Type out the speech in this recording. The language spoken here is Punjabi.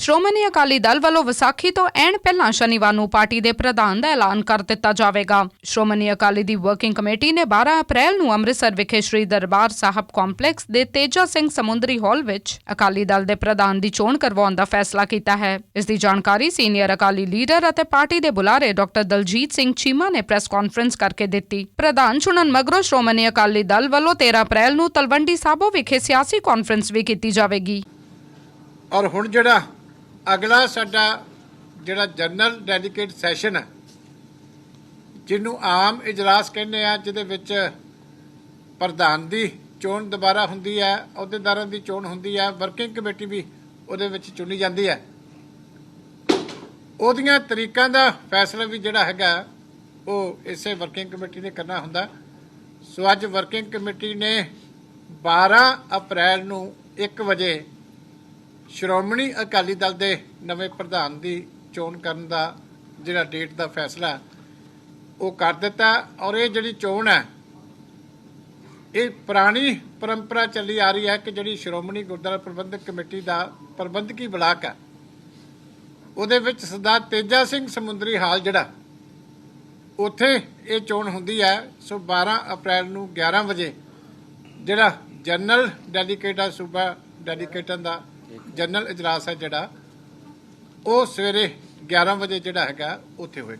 ਸ਼੍ਰੋਮਣੀ ਅਕਾਲੀ ਦਲ ਵੱਲੋਂ ਵਿਸਾਖੀ ਤੋਂ ਐਨ ਪਹਿਲਾਂ ਸ਼ਨੀਵਾਰ ਨੂੰ ਪਾਰਟੀ ਦੇ ਪ੍ਰਧਾਨ ਦਾ ਐਲਾਨ ਕਰ ਦਿੱਤਾ ਜਾਵੇਗਾ। ਸ਼੍ਰੋਮਣੀ ਅਕਾਲੀ ਦੀ ਵਰਕਿੰਗ ਕਮੇਟੀ ਨੇ 12 ਅਪ੍ਰੈਲ ਨੂੰ ਅੰਮ੍ਰਿਤਸਰ ਵਿਖੇ ਸ੍ਰੀ ਦਰਬਾਰ ਸਾਹਿਬ ਕੰਪਲੈਕਸ ਦੇ ਤੇਜਾ ਸਿੰਘ ਸਮੁੰਦਰੀ ਹਾਲ ਵਿੱਚ ਅਕਾਲੀ ਦਲ ਦੇ ਪ੍ਰਧਾਨ ਦੀ ਚੋਣ ਕਰਵਾਉਣ ਦਾ ਫੈਸਲਾ ਕੀਤਾ ਹੈ। ਇਸ ਦੀ ਜਾਣਕਾਰੀ ਸੀਨੀਅਰ ਅਕਾਲੀ ਲੀਡਰ ਅਤੇ ਪਾਰਟੀ ਦੇ ਬੁਲਾਰੇ ਡਾਕਟਰ ਦਲਜੀਤ ਸਿੰਘ ਚੀਮਾ ਨੇ ਪ੍ਰੈਸ ਕਾਨਫਰੰਸ ਕਰਕੇ ਦਿੱਤੀ। ਪ੍ਰਧਾਨ ਚੁਣਨ ਮਗਰੋਂ ਸ਼੍ਰੋਮਣੀ ਅਕਾਲੀ ਦਲ ਵੱਲੋਂ 13 ਅਪ੍ਰੈਲ ਨੂੰ ਤਲਵੰਡੀ ਸਾਬੋ ਵਿਖੇ ਸਿਆਸੀ ਕਾਨਫਰੰਸ ਵੀ ਕੀਤੀ ਜਾਵੇਗੀ। ਔਰ ਹੁਣ ਜਿਹੜਾ ਅਗਲਾ ਸਾਡਾ ਜਿਹੜਾ ਜਨਰਲ ਡੈਲੀਗੇਟ ਸੈਸ਼ਨ ਹੈ, ਜਿਹਨੂੰ ਆਮ ਇਜਲਾਸ ਕਹਿੰਦੇ ਆ, ਜਿਹਦੇ ਵਿੱਚ ਪ੍ਰਧਾਨ ਦੀ ਚੋਣ ਦੁਬਾਰਾ ਹੁੰਦੀ ਹੈ, ਅਹੁਦੇਦਾਰਾਂ ਦੀ ਚੋਣ ਹੁੰਦੀ ਹੈ, ਵਰਕਿੰਗ ਕਮੇਟੀ ਵੀ ਉਹਦੇ ਵਿੱਚ ਚੁਣੀ ਜਾਂਦੀ ਹੈ। ਉਹਦੀਆਂ ਤਰੀਕਾਂ ਦਾ ਫੈਸਲਾ ਵੀ ਜਿਹੜਾ ਹੈਗਾ, ਉਹ ਇਸੇ ਵਰਕਿੰਗ ਕਮੇਟੀ ਨੇ ਕਰਨਾ ਹੁੰਦਾ। ਸੋ ਅੱਜ ਵਰਕਿੰਗ ਕਮੇਟੀ ਨੇ 12 ਅਪ੍ਰੈਲ ਨੂੰ 1 ਵਜੇ ਸ਼੍ਰੋਮਣੀ ਅਕਾਲੀ ਦਲ ਦੇ ਨਵੇਂ ਪ੍ਰਧਾਨ ਦੀ ਚੋਣ ਕਰਨ ਦਾ ਜਿਹੜਾ ਡੇਟ ਦਾ ਫੈਸਲਾ ਉਹ ਕਰ ਦਿੱਤਾ ਔਰ ਇਹ ਜਿਹੜੀ ਚੋਣ ਹੈ, ਇਹ ਪੁਰਾਣੀ ਪਰੰਪਰਾ ਚੱਲੀ ਆ ਰਹੀ ਹੈ ਕਿ ਜਿਹੜੀ ਸ਼੍ਰੋਮਣੀ ਗੁਰਦੁਆਰਾ ਪ੍ਰਬੰਧਕ ਕਮੇਟੀ ਦਾ ਪ੍ਰਬੰਧਕੀ ਬਲਾਕ ਹੈ, ਉਹਦੇ ਵਿੱਚ ਸਰਦਾਰ ਤੇਜਾ ਸਿੰਘ ਸਮੁੰਦਰੀ ਹਾਲ ਜਿਹੜਾ, ਉੱਥੇ ਇਹ ਚੋਣ ਹੁੰਦੀ ਹੈ, ਸੋ 12 ਅਪ੍ਰੈਲ ਨੂੰ 11 ਵਜੇ ਜਿਹੜਾ ਜਨਰਲ ਡੈਲੀਗੇਟ ਆ ਸੂਬਾ ਡੈਲੀਕੇਟਾਂ ਦਾ ਜਨਰਲ ਇਜਲਾਸ ਹੈ ਜਿਹੜਾ ਉਹ ਸਵੇਰੇ 11 ਵਜੇ ਜਿਹੜਾ ਹੈਗਾ ਉੱਥੇ ਹੋਏਗਾ।